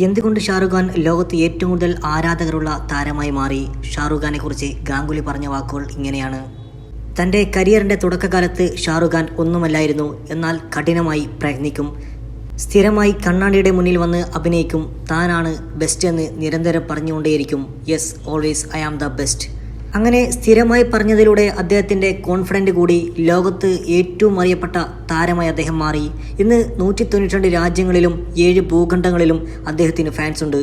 എന്തുകൊണ്ട് ഷാറുഖ് ഖാൻ ലോകത്ത് ഏറ്റവും കൂടുതൽ ആരാധകരുള്ള താരമായി മാറി? ഷാറുഖ് ഖാനെ കുറിച്ച് ഗാംഗുലി പറഞ്ഞ വാക്കുകൾ ഇങ്ങനെയാണ്. തന്റെ കരിയറിന്റെ തുടക്കകാലത്ത് ഷാറുഖ് ഖാൻ ഒന്നുമല്ലായിരുന്നു എന്നാൽ കഠിനമായി പ്രയത്നിക്കും. സ്ഥിരമായി കണ്ണാടിയുടെ മുന്നിൽ വന്ന് അഭിനയിക്കും. താനാണ് ബെസ്റ്റ് എന്ന് നിരന്തരം പറഞ്ഞുകൊണ്ടേയിരിക്കും. Yes always I am the best. അങ്ങനെ സ്ഥിരമായി പറഞ്ഞതിലൂടെ അദ്ദേഹത്തിന്റെ കോൺഫിഡന്റ് കൂടി ലോകത്ത് ഏറ്റവും അറിയപ്പെട്ട താരമായി അദ്ദേഹം മാറി. ഇന്ന് നൂറ്റി തൊണ്ണൂറ്റി രാജ്യങ്ങളിലും ഏഴ് ഭൂഖണ്ഡങ്ങളിലും അദ്ദേഹത്തിന് ഫാൻസ് ഉണ്ട്.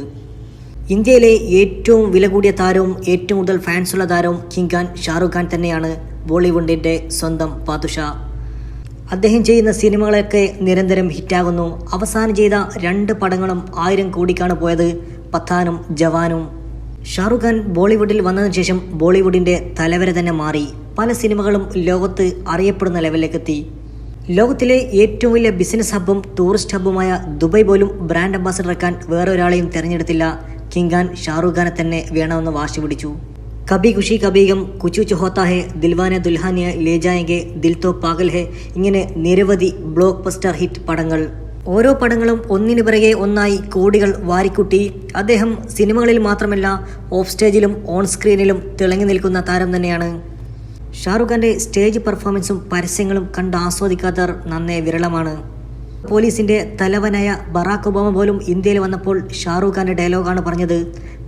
ഇന്ത്യയിലെ ഏറ്റവും വില കൂടിയ താരവും ഏറ്റവും കൂടുതൽ ഫാൻസുള്ള താരവും കിങ് ഖാൻ ഷാറുഖ് ഖാൻ തന്നെയാണ് ബോളിവുഡിന്റെ സ്വന്തം പാതുഷ. അദ്ദേഹം ചെയ്യുന്ന സിനിമകളൊക്കെ നിരന്തരം ഹിറ്റാകുന്നു അവസാനം ചെയ്ത രണ്ട് പടങ്ങളും ആയിരം കോടിക്കാണ് പോയത് പത്താനും ജവാനും. ഷാറുഖ് ഖാൻ ബോളിവുഡിൽ വന്നതിന് ശേഷം ബോളിവുഡിന്റെ തലവര തന്നെ മാറി. പല സിനിമകളും ലോകത്ത് അറിയപ്പെടുന്ന ലെവലിലേക്ക് എത്തി ലോകത്തിലെ ഏറ്റവും വലിയ ബിസിനസ് ഹബ്ബും ടൂറിസ്റ്റ് ഹബ്ബുമായ ദുബായ് പോലും ബ്രാൻഡ് അംബാസഡർ ആക്കാൻ വേറെ ഒരാളെയും തിരഞ്ഞെടുത്തില്ല. കിങ് ഖാൻ ഷാറുഖ് ഖാനെ തന്നെ വേണമെന്ന് വാശി പിടിച്ചു. കബി ഖുഷി കബീഗം കുച്ചു ചുഹോത്ത ഹെ ദിൽവാനെ ദുൽഹാനിയ ലേ ജായെങ്കെ ദിൽ തോ പാഗൽ ഹെ ഇങ്ങനെ നിരവധി ബ്ലോക്ക് ഹിറ്റ് പടങ്ങൾ. ഓരോ പടങ്ങളും ഒന്നിനു പിറകെ ഒന്നായി കോടികൾ വാരിക്കുട്ടി. അദ്ദേഹം സിനിമകളിൽ മാത്രമല്ല ഓഫ് സ്റ്റേജിലും ഓൺ സ്ക്രീനിലും തിളങ്ങി നിൽക്കുന്ന താരം തന്നെയാണ്. ഷാറുഖ് ഖാന്റെ സ്റ്റേജ് പെർഫോമൻസും പരസ്യങ്ങളും കണ്ട് ആസ്വദിക്കാത്തവർ നന്നേ വിരളമാണ്. പോലീസിന്റെ തലവനായ ബറാക്ക് ഒബാമ പോലും ഇന്ത്യയിൽ വന്നപ്പോൾ ഷാറുഖ് ഖാന്റെ ഡയലോഗാണ് പറഞ്ഞത്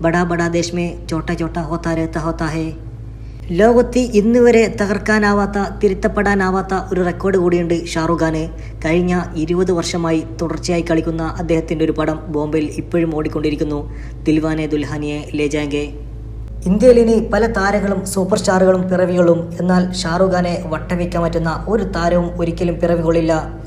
ബഡാ ബഡാ ദേശ്മേ ചോട്ട ചോട്ട ഹോത്താ രേത്ത ഹോത്താ ഹേ. ലോകത്ത് ഇന്ന് വരെ തകർക്കാനാവാത്ത തിരുത്തപ്പെടാനാവാത്ത ഒരു റെക്കോർഡ് കൂടിയുണ്ട് ഷാറുഖ് ഖാന്. കഴിഞ്ഞ ഇരുപത് വർഷമായി തുടർച്ചയായി കളിക്കുന്ന അദ്ദേഹത്തിന്റെ ഒരു പടം ബോംബെയിൽ ഇപ്പോഴും ഓടിക്കൊണ്ടിരിക്കുന്നു. ദിൽവാനെ ദുൽഹാനിയെ ലേജാങ്കെ. ഇന്ത്യയിൽ ഇനി പല താരങ്ങളും സൂപ്പർ സ്റ്റാറുകളും പിറവികളും എന്നാൽ ഷാറുഖ് ഖാനെ വട്ടവയ്ക്കാൻ പറ്റുന്ന ഒരു താരവും ഒരിക്കലും പിറവികൊള്ളില്ല